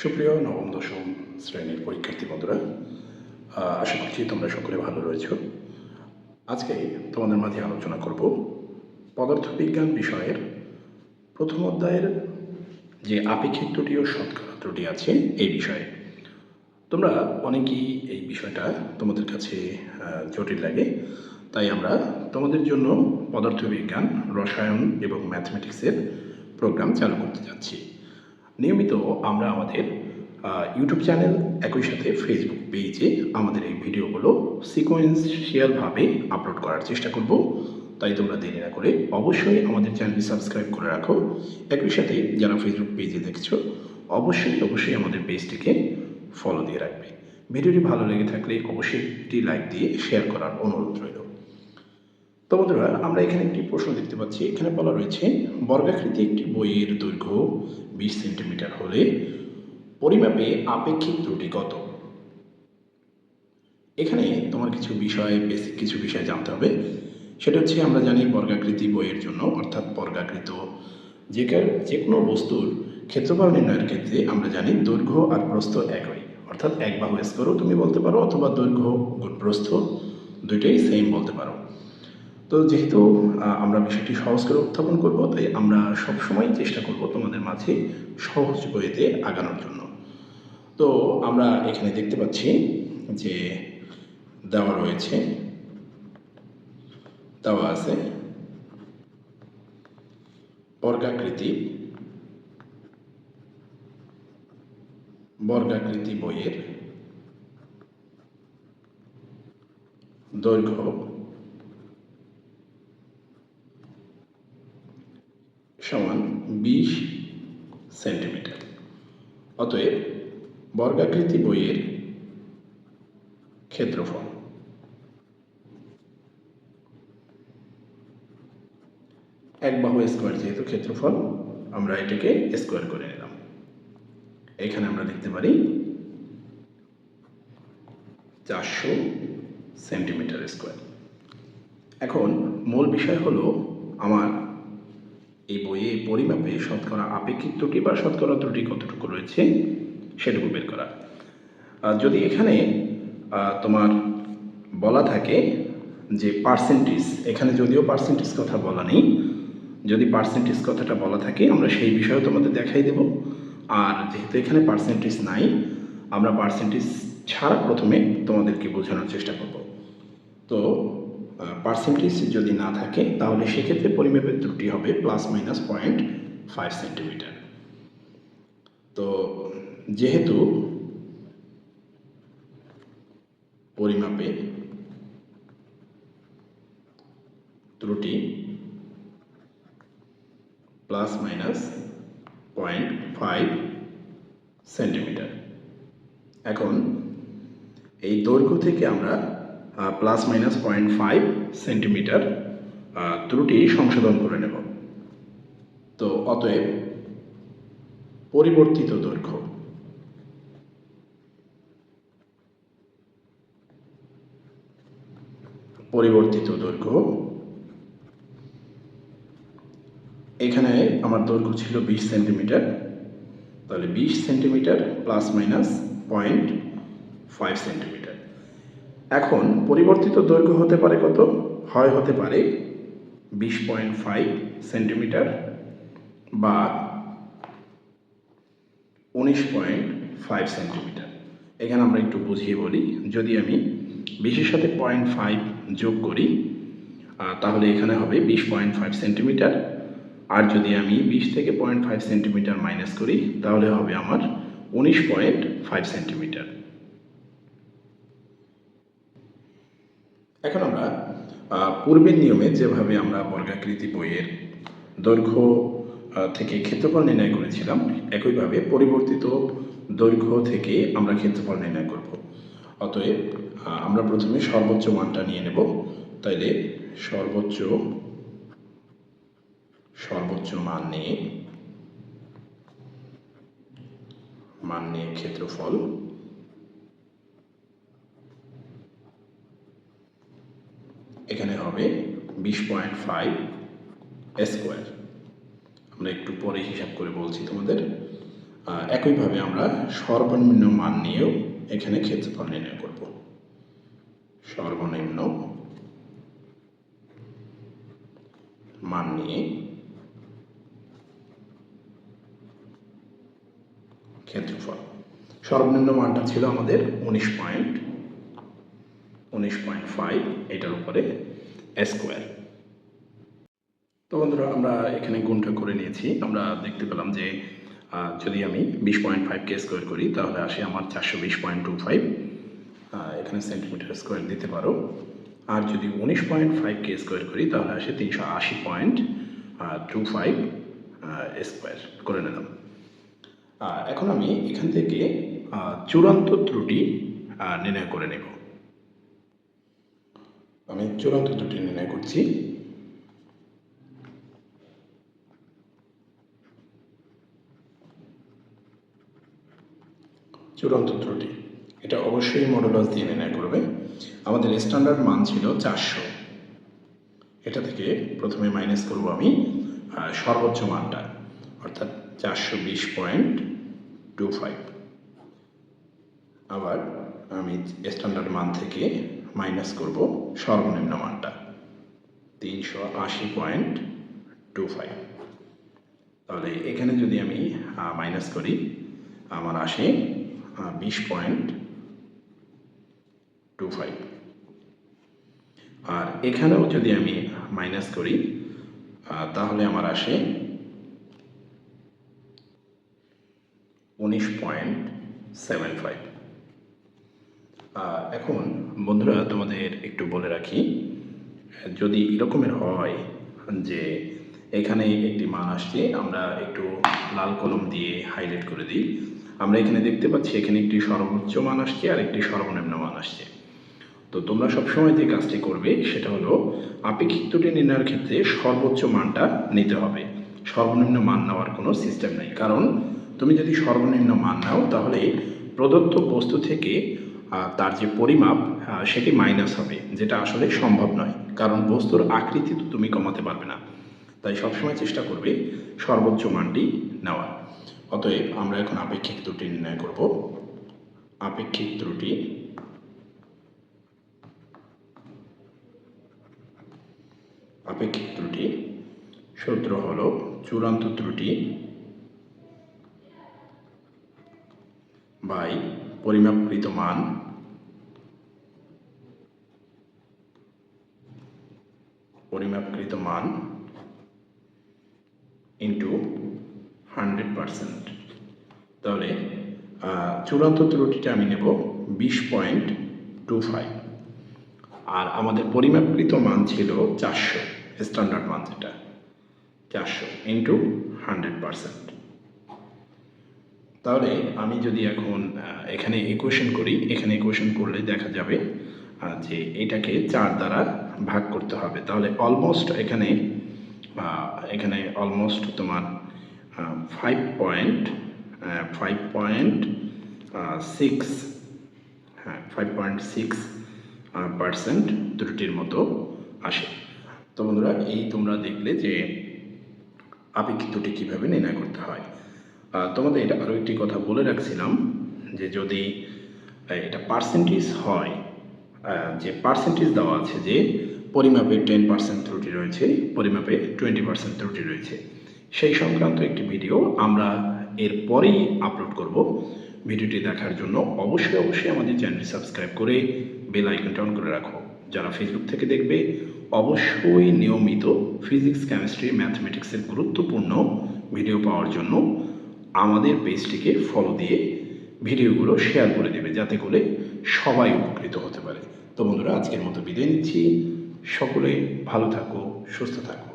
সুপ্রিয় নবম, দশম শ্রেণির পরীক্ষার্থী বন্ধুরা আশা করছি তোমরা সকলে ভালো রয়েছো। আজকে তোমাদের মাঝে আলোচনা করব পদার্থবিজ্ঞান বিষয়ের প্রথম অধ্যায়ের যে আপেক্ষিক ত্রুটি ও শতকরা ত্রুটি আছে এই বিষয়ে। তোমরা অনেকেই এই বিষয়টা তোমাদের কাছে জটিল লাগে, তাই আমরা তোমাদের জন্য পদার্থবিজ্ঞান, রসায়ন এবং ম্যাথমেটিক্সের প্রোগ্রাম চালু করতে যাচ্ছি। নিয়মিত আমরা আমাদের ইউটিউব চ্যানেল একই সাথে ফেসবুক পেজে আমাদের এই ভিডিওগুলো সিকোয়েন্সিয়ালভাবে আপলোড করার চেষ্টা করব। তাই তোমরা দেরি না করে অবশ্যই আমাদের চ্যানেলটি সাবস্ক্রাইব করে রাখো। একই সাথে যারা ফেসবুক পেজে দেখছ, অবশ্যই অবশ্যই আমাদের পেজটিকে ফলো দিয়ে রাখবে। ভিডিওটি ভালো লেগে থাকলে অবশ্যই একটি লাইক দিয়ে শেয়ার করার অনুরোধ রইল। তো বন্ধুরা, আমরা এখানে একটি প্রশ্ন দেখতে পাচ্ছি। এখানে বলা রয়েছে, বর্গাকৃতি একটি বইয়ের দৈর্ঘ্য বিশ সেন্টিমিটার হলে পরিমাপে আপেক্ষিক ত্রুটি কত? এখানে তোমার কিছু বিষয় বেসিক কিছু বিষয় জানতে হবে। সেটা হচ্ছে, আমরা জানি বর্গাকৃতি বইয়ের জন্য, অর্থাৎ বর্গাকৃত যে যে কোনো বস্তুর ক্ষেত্রফল নির্ণয়ের ক্ষেত্রে আমরা জানি দৈর্ঘ্য আর প্রস্থ একই। অর্থাৎ এক বাহু স্কোয়ারও তুমি বলতে পারো, অথবা দৈর্ঘ্য গুণ প্রস্থ দুইটাই সেম বলতে পারো। তো যেহেতু আমরা বিষয়টি সহজ করে উত্থাপন করব, তাই আমরা সবসময় চেষ্টা করব তোমাদের মাঝে সহজ বইতে আগানোর জন্য। তো আমরা এখানে দেখতে পাচ্ছি যে দেওয়া রয়েছে, দেওয়া আছে বর্গাকৃতি বর্গাকৃতি বইয়ের দৈর্ঘ্য সমান বিশ সেন্টিমিটার অতএব বর্গাকৃতি বইয়ের ক্ষেত্রফল। এক বাহু স্কোয়ার যেহেতু ক্ষেত্রফল, আমরা এটাকে স্কোয়ার করে নিলাম। এখানে আমরা লিখতে পারি চারশো সেন্টিমিটার স্কোয়ার। এখন মূল বিষয় হলো আমার এই বইয়ে পরিমাপে শতকরা আপেক্ষিক ত্রুটি বা শতকরা ত্রুটি কতটুকু রয়েছে সেটুকু বের করা। যদি এখানে তোমার বলা থাকে যে পার্সেন্টেজ এখানে যদিও পার্সেন্টেজ কথা বলা নেই, যদি পার্সেন্টেজ কথাটা বলা থাকে, আমরা সেই বিষয়েও তোমাদের দেখাই দেব। আর যেহেতু এখানে পার্সেন্টেজ নাই, আমরা পার্সেন্টেজ ছাড়া প্রথমে তোমাদেরকে বোঝানোর চেষ্টা করব। তো পার্সেন্টেজ যদি না থাকে, তাহলে সেক্ষেত্রে পরিমাপের ত্রুটি হবে plus minus point five centimetre তো যেহেতু পরিমাপে ত্রুটি plus minus point five centimetre এখন এই দৈর্ঘ্য থেকে আমরা plus minus point five centimetre ত্রুটি সংশোধন করে নেব। তো অতএব পরিবর্তিত দৈর্ঘ্য। পরিবর্তিত দৈর্ঘ্য। এখানে আমার দৈর্ঘ্য ছিল বিশ সেন্টিমিটার। তাহলে বিশ centimetre plus minus point five centimetre. এখন পরিবর্তিত দৈর্ঘ্য হতে পারে কত? হয় হতে পারে বিশ পয়েন্ট ফাইভ সেন্টিমিটার বা উনিশ পয়েন্ট ফাইভ সেন্টিমিটার। এখানে আমরা একটু বুঝিয়ে বলি, যদি আমি বিশের সাথে পয়েন্ট ফাইভ যোগ করি তাহলে এখানে হবে বিশ পয়েন্ট ফাইভ সেন্টিমিটার। আর যদি আমি বিশ থেকে পয়েন্ট ফাইভ সেন্টিমিটার মাইনাস করি, তাহলে হবে আমার উনিশ পয়েন্ট ফাইভ সেন্টিমিটার। এখন আমরা পূর্বের নিয়মে যেভাবে আমরা বর্গাকৃতি বইয়ের দৈর্ঘ্য থেকে ক্ষেত্রফল নির্ণয় করেছিলাম, একইভাবে পরিবর্তিত দৈর্ঘ্য থেকে আমরা ক্ষেত্রফল নির্ণয় করব। অতএব আমরা প্রথমে সর্বোচ্চ মানটা নিয়ে নেব। তাইলে সর্বোচ্চ সর্বোচ্চ মান নিয়ে মান নিয়ে ক্ষেত্রফল, এখানে হবে বিশ পয়েন্ট ফাইভ স্কোয়ার। আমরা একটু পরে হিসাব করে বলছি তোমাদের। একইভাবে আমরা সর্বনিম্ন মান নিয়েও এখানে ক্ষেত্রফল নির্ণয় করব। সর্বনিম্ন মান নিয়ে ক্ষেত্রফল। সর্বনিম্ন মানটা ছিল আমাদের উনিশ পয়েন্ট উনিশ পয়েন্ট ফাইভ, এটার উপরে স্কোয়ার। তো বন্ধুরা, আমরা এখানে গুণটা করে নিয়েছি। আমরা দেখতে পেলাম যে যদি আমি বিশ পয়েন্ট ফাইভ কে স্কোয়ার করি, তাহলে আসে আমার চারশো বিশ পয়েন্ট টু ফাইভ। এখানে সেন্টিমিটার স্কোয়ার দিতে পারো। আর যদি উনিশ পয়েন্ট ফাইভ কে স্কোয়ার করি, তাহলে আসে তিনশো আশি পয়েন্ট টু ফাইভ স্কোয়ার করে নিলাম। এখন আমি এখান থেকে চূড়ান্ত ত্রুটি নির্ণয় করে নেব। আমি চূড়ান্ত ত্রুটি নির্ণয় করছি। চূড়ান্ত ত্রুটি। এটা অবশ্যই মডুলাস দিয়ে নির্ণয় করবে। আমাদের স্ট্যান্ডার্ড মান ছিল চারশো। এটা থেকে প্রথমে মাইনাস করব আমি সর্বোচ্চ মানটা, অর্থাৎ চারশো বিশ পয়েন্ট টু ফাইভ। আবার আমি স্ট্যান্ডার্ড মান থেকে মাইনাস করব সর্বনিম্ন মানটা, তিনশো আশি পয়েন্ট টু ফাইভ। তাহলে এখানে যদি আমি মাইনাস করি, আমার আসে বিশ পয়েন্ট টু ফাইভ আর এখানেও যদি আমি মাইনাস করি তাহলে আমার আসে উনিশ পয়েন্ট সেভেন ফাইভ এখন বন্ধুরা তোমাদের একটু বলে রাখি, যদি এরকমের হয় যে এখানে একটি মান আসছে, আমরা একটু লাল কলম দিয়ে হাইলাইট করে দিই। আমরা এখানে দেখতে পাচ্ছি এখানে একটি সর্বোচ্চ মান আসছে আর একটি সর্বনিম্ন মান আসছে। তো তোমরা সবসময় যে কাজটি করবে সেটা হলো আপেক্ষিক ত্রুটি নির্ণয়ের ক্ষেত্রে সর্বোচ্চ মানটা নিতে হবে। সর্বনিম্ন মান নেওয়ার কোনো সিস্টেম নেই। কারণ তুমি যদি সর্বনিম্ন মান নাও, তাহলে প্রদত্ত বস্তু থেকে তার যে পরিমাপ সেটি মাইনাস হবে, যেটা আসলে সম্ভব নয়। কারণ বস্তুর আকৃতি তো তুমি কমাতে পারবে না। তাই সবসময় চেষ্টা করবে সর্বোচ্চ মানটি নেওয়ার। অতএব আমরা এখন আপেক্ষিক ত্রুটি নির্ণয় করব। আপেক্ষিক ত্রুটি আপেক্ষিক ত্রুটি সূত্র হল চূড়ান্ত ত্রুটি বাই পরিমাপকৃত মান পরিমাপকৃত মান ইন্টু পারসেন্ট তাহলে চূড়ান্ত ত্রুটিটা আমি নেব বিশ পয়েন্ট টু ফাইভ। আর আমাদের পরিমাপকৃত মান ছিল চারশো স্ট্যান্ডার্ড মান যেটা, চারশো ইন্টু হান্ড্রেড পারসেন্ট তাহলে আমি যদি এখন এখানে ইকুয়েশন করি, এখানে ইকুয়েশন করলে দেখা যাবে যে এটাকে চার দ্বারা ভাগ করতে হবে। তাহলে অলমোস্ট এখানে এখানে অলমোস্ট তোমার five point five point six হ্যাঁ ফাইভ পয়েন্ট সিক্স পার্সেন্ট ত্রুটির মতো আসে। তো বন্ধুরা, এই তোমরা দেখলে যে আপেক্ষিক ত্রুটি কীভাবে নির্ণয় করতে হয়। তোমাদের এটা আরও একটি কথা বলে রাখছিলাম যে যদি এটা পার্সেন্টেজ হয় যে পার্সেন্টেজ দেওয়া আছে যে, পরিমাপে টেন পার্সেন্ট ত্রুটি রয়েছে, পরিমাপে টোয়েন্টি পার্সেন্ট ত্রুটি রয়েছে। সেই সংক্রান্ত একটি ভিডিও আমরা এর পরেই আপলোড করব। ভিডিওটি দেখার জন্য অবশ্যই অবশ্যই আমাদের চ্যানেলটি সাবস্ক্রাইব করে বেল আইকনটা অন করে রাখো। যারা ফেসবুক থেকে দেখবে, অবশ্যই নিয়মিত ফিজিক্স কেমিস্ট্রি ম্যাথমেটিক্সের গুরুত্বপূর্ণ ভিডিও পাওয়ার জন্য আমাদের পেজটিকে ফলো দিয়ে ভিডিওগুলো শেয়ার করে দেবে, যাতে করে সবাই উপকৃত হতে পারে। তো বন্ধুরা, আজকের মতো বিদায় নিচ্ছি। সকলে ভালো থাকো, সুস্থ থাকো।